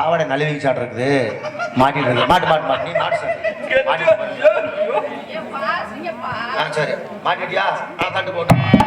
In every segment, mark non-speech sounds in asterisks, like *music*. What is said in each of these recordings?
காவடை நழுவி சாட் இருக்குது மாட்டிட்டு இருக்கு மாட்டு மாட்டு மாட்டு நீ மாட்டு சார் மாட்டிட்டு சரி மாட்டிட்டியா ஆ தட்டு போட்டு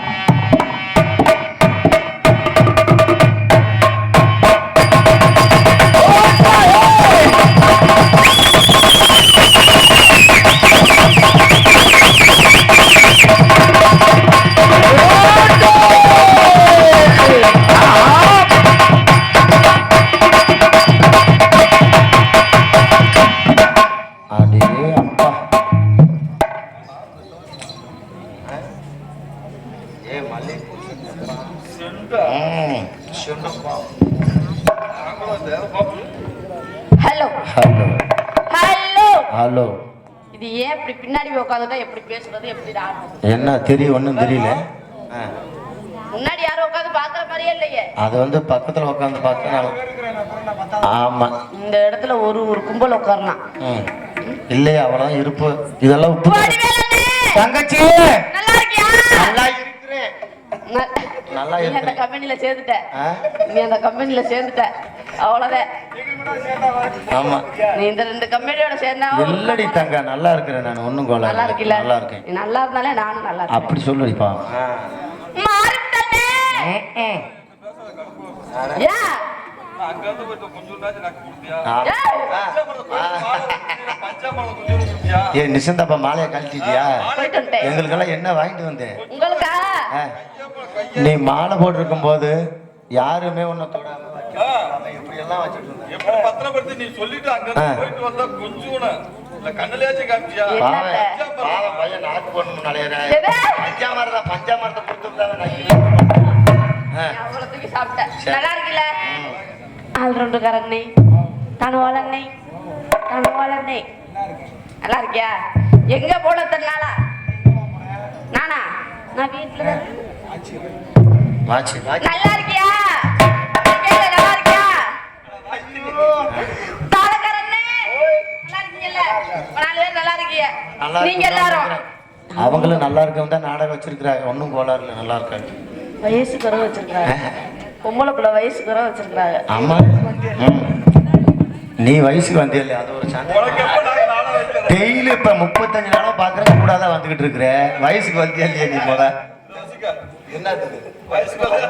என்ன தெரியும் ஒன்றும் தெரியல. முன்னாடி யாரும் உட்காந்து பாக்குற மாதிரியே இல்லையே. அது வந்து பக்கத்தில் உட்காந்து பார்த்தா ஆமாம் இந்த இடத்துல ஒரு ஒரு கும்பல் உட்காரலாம் ம். இல்லையா அவ்வளோதான் இருப்பு. இதெல்லாம் உப்பு தங்கச்சி! நல்லா இருக்கியா? நல்லா இருக்கிறேன். ந- நல்லா நீ அந்த. கம்பெனில சேர்ந்துட்ட. நீ அந்த கம்பெனில சேர்ந்துட்ட. அவ்வளவுதான். ஆமா. நீ இந்த ரெண்டு கம்பெனியோட சேர்ந்தா இல்லடி தங்க நல்லா இருக்கிறேன் நான் ஒன்றும் கோல நல்லா இருக்கேன். நீ நல்லா இருந்தாலே நானும் நல்லா இருக்கேன். அப்படி சொல்லுடிப்பா. ஏ நிசந்தப்பா மாலையை கழட்டிட்டியா? எங்களுக்கெல்லாம் என்ன வாங்கிட்டு வந்தேன். நீ மாலை போட்டிருக்கும் போது யாருமே உன்னை தொடாம இப்படி எல்லாம் வச்சுட்டு பத்திரப்படுத்தி நீ சொல்லிட்டு அங்க போயிட்டு வந்தா கொஞ்சம் இல்ல கண்ணுலயாச்சும் காமிச்சியா? பாவம், பையன் நாக்கு போடணும்னு நினைக்கிறேன். எது? பஞ்சாமிரதம், பஞ்சாமிரதத்தை கொடுத்திருந்தாங்க நான் ஆ. அவ்வளவு தூக்கி சாப்பிட்டேன் சரி. நல்லா இருக்குல்ல ஆல்ரவுண்டுக்காரண்ணே கனவாளண்ணே கனவாளண்ணே நல்லா இருக்கியா? எங்க போன தன்னாலா நானா? நான் வீட்டுல தான். நல்லா இருக்கியா? நீங்க எல்லாரும். அவங்களும் நல்லா இருக்கவங்க தான் நாடகம் வச்சிருக்கிறாங்க. ஒன்றும் கோளாறு இல்லை நல்லா இருக்காங்க. வயசு குறை வச்சிருக்காங்க பொம்பளை பிள்ளை வயசு குறை வச்சிருக்காங்க ஆமா. நீ வயசுக்கு வந்தியல்ல அது ஒரு டெய்லி இப்ப முப்பத்தஞ்சு நாளா பாக்குறேன் கூட தான் வந்துகிட்டு இருக்கிற. வயசுக்கு வந்தியா இல்லையா நீ முத என்னது வயசுக்கு வந்து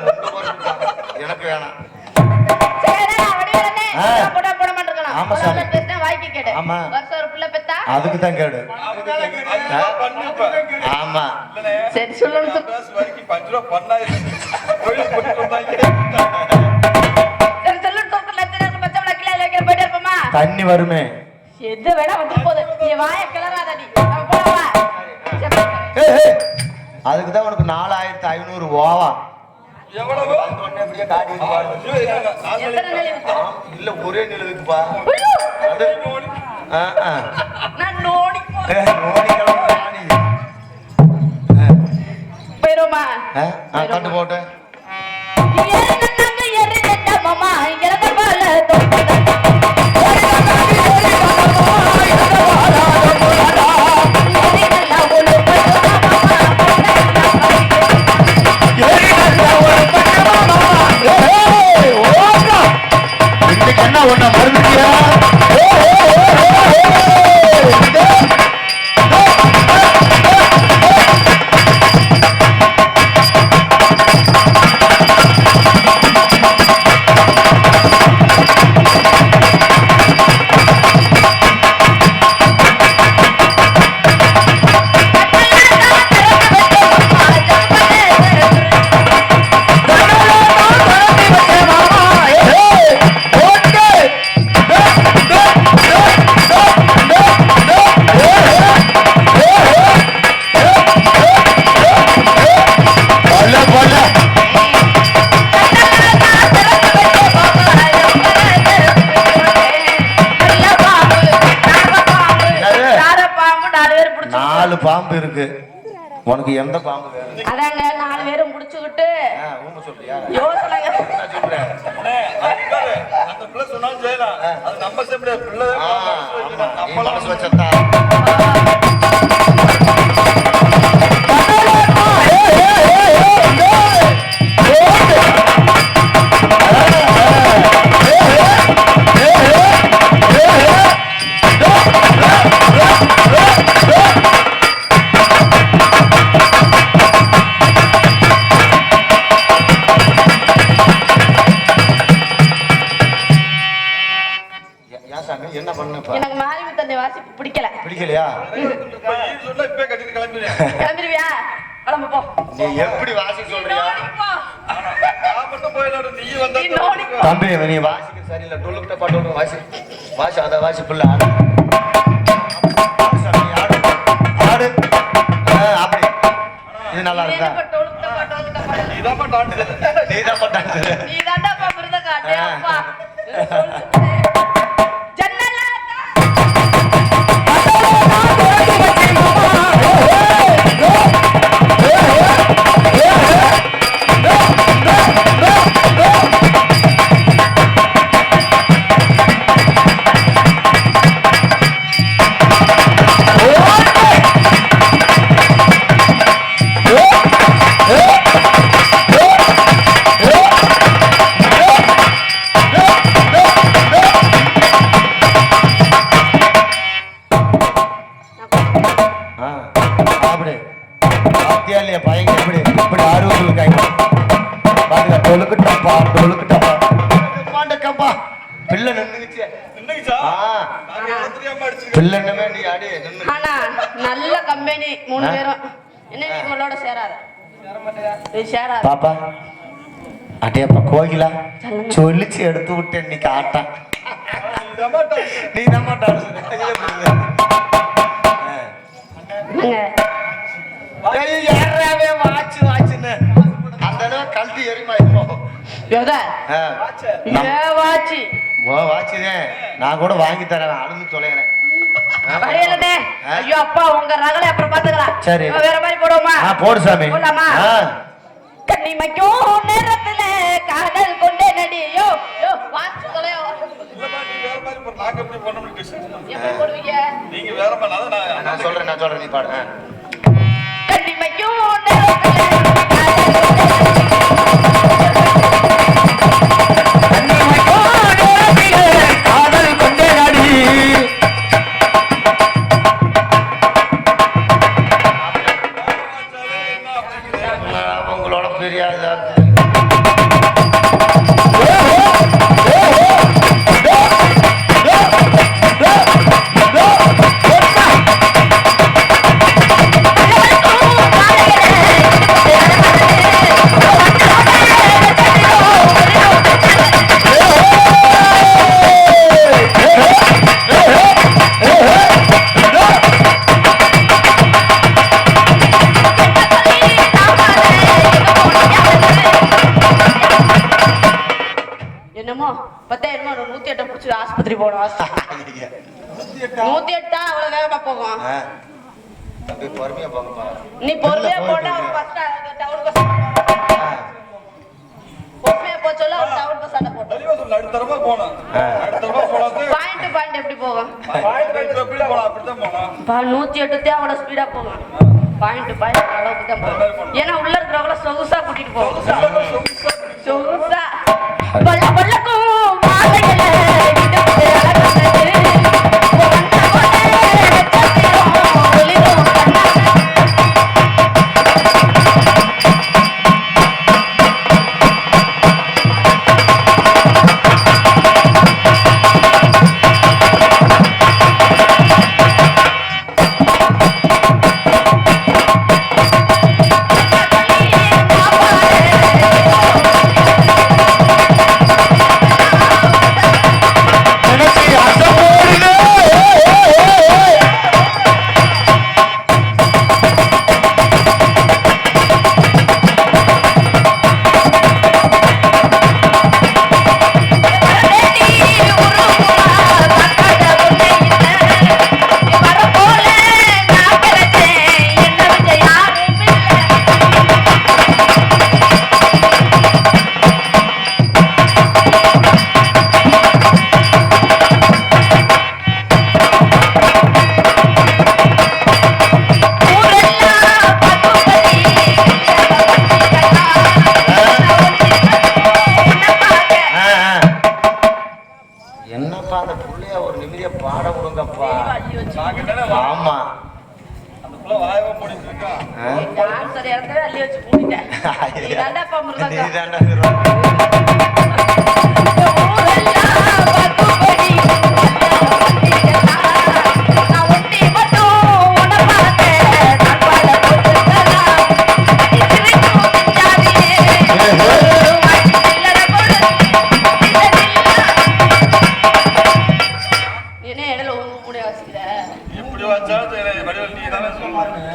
எனக்கு வேணாம். போட போட மாட்டிருக்கலாம். ஆமா பேசினா வாய்க்கு கேடு. ஆமா. வருஷம் ஒரு பிள்ளை பெத்தா? அதுக்கு தான் கேடு ஆமா சரி, சொல்லணும் சொல்லு. பேச வரைக்கும் பஞ்சு ரூபா பண்ணா கோயிலுக்கு போயிட்டு வந்தாங்க சரி, சொல்லு, தூக்கு, லட்சணம் இருக்கு, பச்சை மிளகாய் கிலோ வைக்கிற போயிட்டே இருப்போமா? தண்ணி வருமே எது வேணா வந்து போகுது. நீ வாயை கிளறாதடி. சரி. ஏய். அதுக்கு தான் உனக்கு நாலாயிரத்தி ஐநூறு ஓவா எவ்வளவு? அப்படியே இருக்கு? இல்ல ஒரே நிலவுக்குப்பா. ஐயோ, அது ஆ, இன்னைக்கு என்ன நாலு பாம்பு இருக்கு. உனக்கு எந்த பாம்பு வேணும்? அதாங்க நாலு பேரும் முடிச்சுக்கிட்டு யோசனைங்க அந்த பிள்ளை சொன்னாலும் செய்யலாம் அது நம்ம செய்ய முடியாது பிள்ளை ஆமா நீ நம்மளாம் மனசு வச்சதா இப்ப ஈ சொன்னா இப்பவே கட்டிட்டு கிளம்பிடுறேன். கிளம்பிடுவியா கிளம்பு போ. நீ எப்படி வாசிக்க சொல்றியா. தம்பி நீ வாசிக்க சரியில்லை. டொல்லுக்கிட்ட பாட்டு வாசி. வாசி அதை வாசி புள்ள ஆடு. அப்படி இது நல்லா நீ இருக்கா? என்ன பட்டு ஆனா நல்ல கம்பெனி மூணு. பேரும். என்ன நீ இவளோட சேராத? நீ சேராத. பாப்பா அடேப்பா கோகிலா. சொல்லிச்சு எடுத்து விட்டு இன்னைக்கு டான்ஸ். நீ தான் யாராவே வாச்சு வாச்சுன்னு. அந்த அளவு கல்வி எரிமா இப்போ? ஓ வாச்சுதேன் நான் கூட வாங்கி தரேன் அழுந்து தொலைகிறேன் ஐயோ அப்பா உங்க ரகலை அப்புறம் பாத்துக்கலாம் சரி. வேற மாதிரி போடுவோமா? போடு சாமி. போடலாமா? ஆ. கண்ணிமைக்கும் நேரத்துல காதல் கொண்டே நடி யோ யோ வாட்ச் தொலையோ இல்லம்மா, நீ வேற மாதிரி போடு. நாங்க வேற மாதிரி அதான் நான் சொல்றேன் நான் சொல்றேன் நீ பாடு. பாயிண்ட் எப்படி போகும் நூத்தி எட்டு அவ்வளவு ஸ்பீடா போகும் பாயிண்ட் பாயிண்ட் அளவுக்கு தான் போகும் ஏன்னா உள்ள இருக்கிறவங்கள சொகுசா கூட்டிட்டு போகும் சொகுசா. பல்ல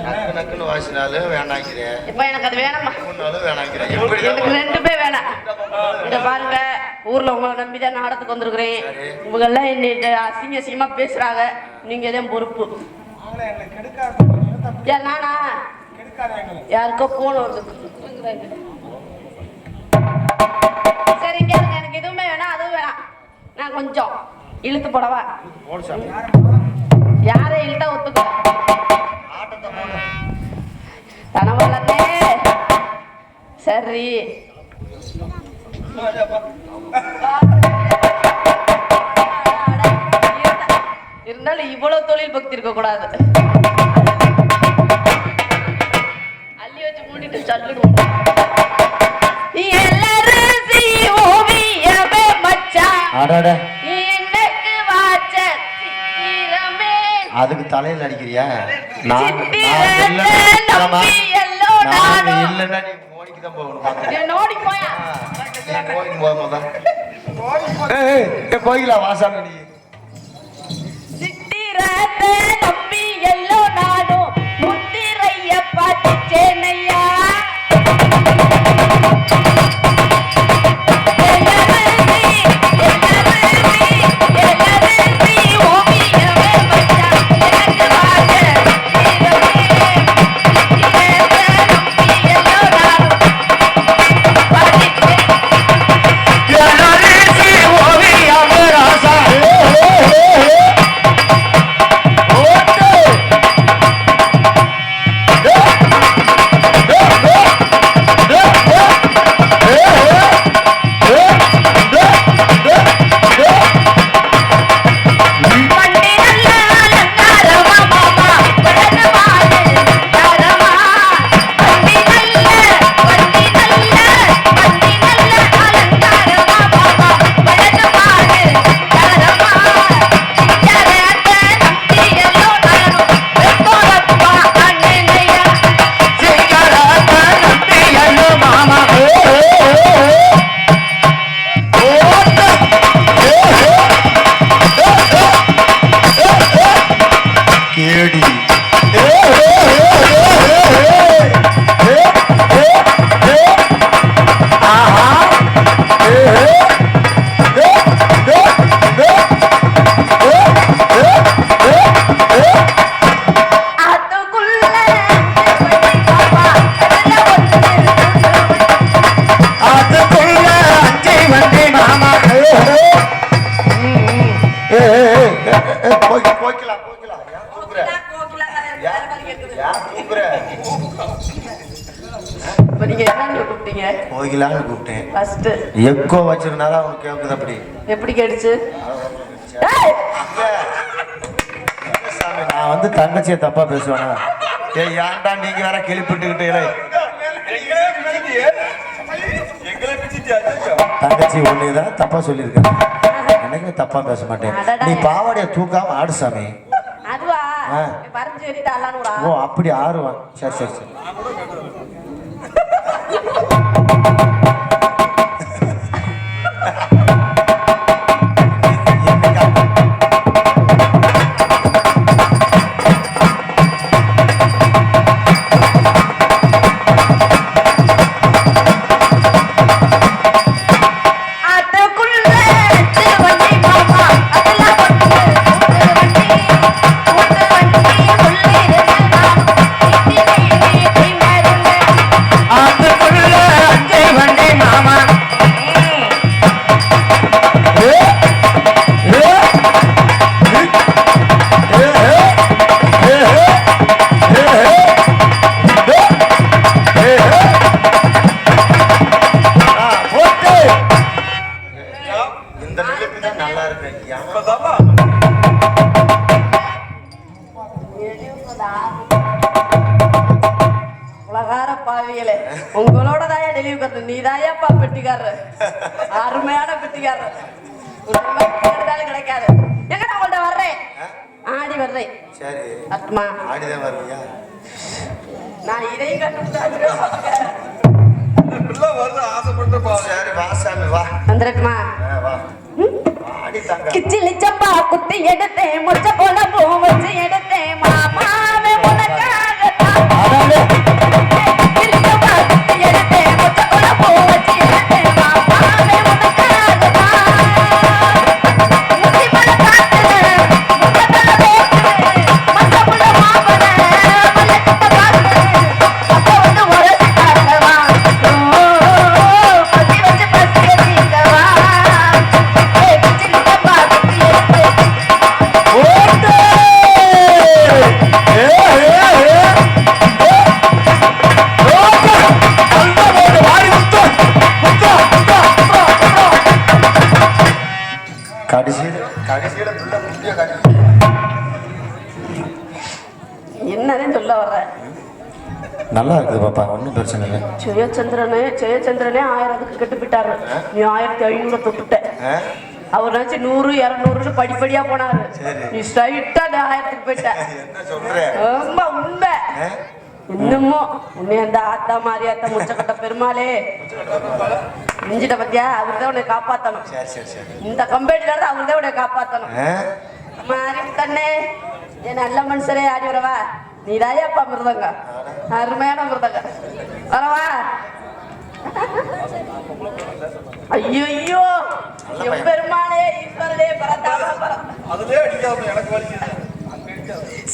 நக்கு நக்குன்னு வாசினாலும் வேணாங்கிறேன் இப்ப எனக்கு அது வேணாங்கிறேன் எப்படி எனக்கு ரெண்டுமே வேணாம். இந்த பாருங்க. ஊர்ல உங்களை நம்பி தான் நாடத்துக்கு வந்திருக்கிறேன். இவங்க எல்லாம் என்ன அசிங்க அசிங்கமா பேசுறாங்க. நீங்க தான் பொறுப்பு. நானா? யாருக்கோ போன் வருது. சரி கேளுங்க. எனக்கு எதுவுமே வேணாம் அதுவும் வேணாம். நான் கொஞ்சம் இழுத்து போடவா? யாரே இழுத்தா ஒத்துக்கோ. தனவல்லே சரி. இருந்தாலும் இவ்வளவு தொழில் பக்தி இருக்க கூடாது. அள்ளி வச்சு மூடிட்டு சல்லுடுவோம் எல்லாரும் ஓவியமே மச்சான் அதுக்கு தலையில அடிக்கிறியா? நான் இல்லைன்னா நீ மோடிக்கு தான் போகணும் போகும்போது போய்க்கலாம் வாசாமணி சித்திரத்தை எக்கோ வச்சிருந்தாலும் அவனுக்கு கேட்குது அப்படி. எப்படி கேட்டுச்சு? நான் வந்து தங்கச்சியை தப்பா பேசுவேனா? ஏய் ஏன்டா நீங்க வேற கிளிப்பிட்டுக்கிட்டே எங்களே பிடிச்சிட்டியே எங்களே பிடிச்சிட்டியா ஐயோ. தங்கச்சி ஒண்ணு தான் தப்பா சொல்லியிருக்கேன் எனக்கு தப்பா பேச மாட்டேன். நீ பாவாடைய தூக்காம ஆடு சாமி. ஓ அப்படி ஆடுவான். சரி சரி சரி. அருமையான பெட்டிக்காரர் உண்மை கிடைத்தாலும் கிடைக்காது. எங்க நான் உங்கள்ட்ட வர்றேன்? ஆடி வர்றேன். சரி. அத்மா ஆடிதான் வருவியா நான் இதையும் கட்டுப்பிட்டாச்சு *laughs* இந்த பிள்ளை வருது ஆசைப்பட்டு பாரு. சரி வா சாமி வா. வந்துடட்டுமா ஆ, வா. ஆடி தாங்க கிச்சிலி சப்பா குத்தி எடுத்தேன் முச்ச போல பூ வச்சு எடுத்தேன். மாமாவே உனக்கா அதைத்தான் பிரச்சனை ஜெயச்சந்திரனே ஜெயச்சந்திரனே ஆயிரத்துக்கு கெட்டு போயிட்டாரு நீ ஆயிரத்தி ஐநூறு தொட்டுட்ட? அவர் நினைச்சு நூறு இரநூறுன்னு படிப்படியா போனாரு. நீ ஸ்ட்ரைட்டா ஆயிரத்துக்கு போயிட்ட. ஆமா உண்மை? இன்னமும் உன்னை அந்த ஆத்தா மாரியாத்தா முச்சக்கட்ட பெருமாளே. நெஞ்சிட்ட பத்தியா? அவர் தான் உன்னை காப்பாத்தணும். இந்த கம்பெனில இருந்து அவர் தான் உன்னை காப்பாத்தணும்? மாறி கண்ணே என் நல்ல மனுஷரே ஆடி வரவா. நீ ராயப்பா மிருதங்க. அருமையான மிருதங்க. வரவா ஐயோ எம்பெருமானே ஈஸ்வரனே பரந்தாம பரம். அதுலயே அடிக்காம எனக்கு வலிக்குது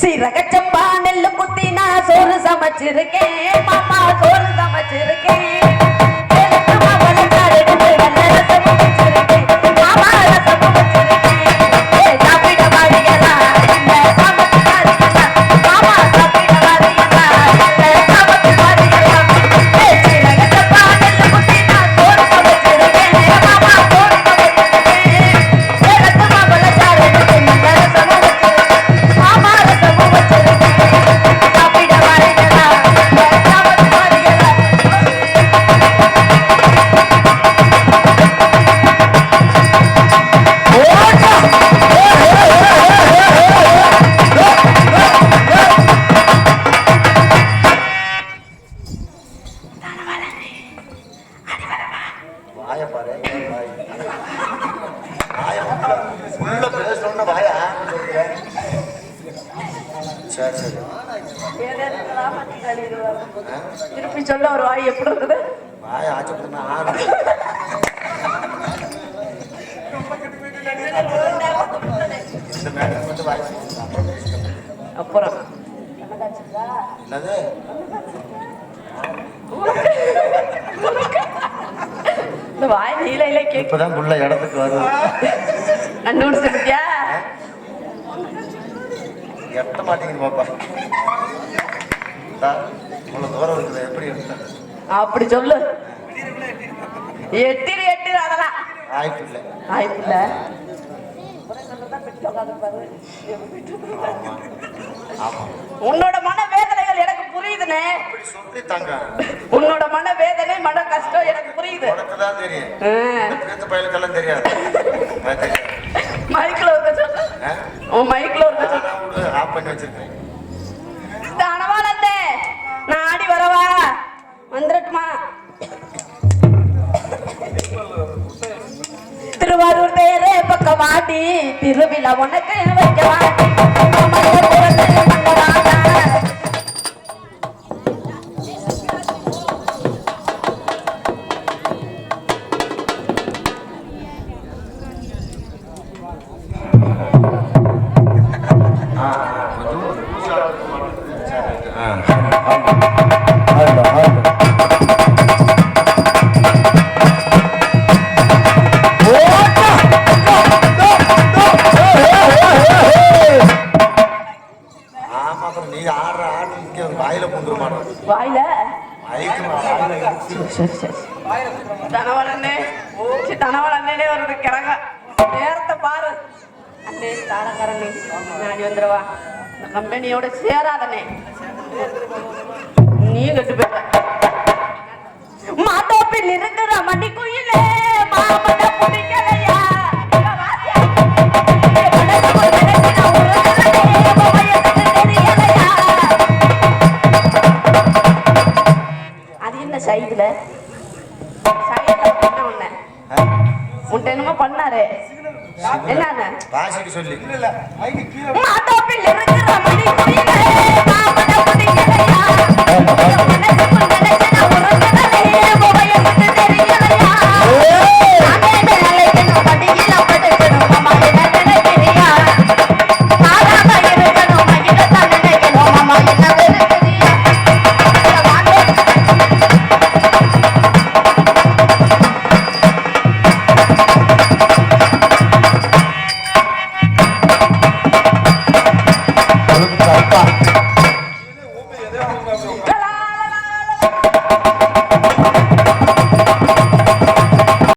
சீரகச்சம்பா நெல்லு குத்தி நான் சோறு சமைச்சிருக்கேன். மாமா சோறு சமைச்சிருக்கேன். எட்ட மாட்டேங்குது பாப்பா. இவ்வளவு தூரம் இருக்குது எப்படி அப்படி சொல்லு. எட்டிரு எட்டிரு அதெல்லாம். வாய்ப்பு இல்லை வாய்ப்பு உன்னோட மன வேதனைகள் எனக்கு புரியுதுனே. இப்படி சொல்லி தாங்க. உன்னோட மன வேதனை மன கஷ்டம் எனக்கு புரியுது. தெரியாது. அது உன் மைக்ல விடு, ஆஃப் பண்ணி வச்சிருக்கேன். தனவாளந்தே நான் ஆடி வரவா வந்துடட்டுமா திருவாரூர் தேரே பக்கமாட்டி திருவிழா உனக்கு வைக்க வாட்டி வாயில. சரி சரி. தனவளன்னே சி தனவளன்னே வருது கிறங்க நேரத்தை பாரு. அண்ணே தாரக்காரண்ணே நாடி வந்துடவா இந்த கம்பெனியோட சேராதனே நீ கட்டு போயிட்ட. மாதோப்பில் இருக்கிற மணி குயிலே மாமன பிடிக்கலையா? என்ன ஆ? உன்ட்ட என்னமோ பண்ணாரு. என்னன்னு வாசிக்கு சொல்லி.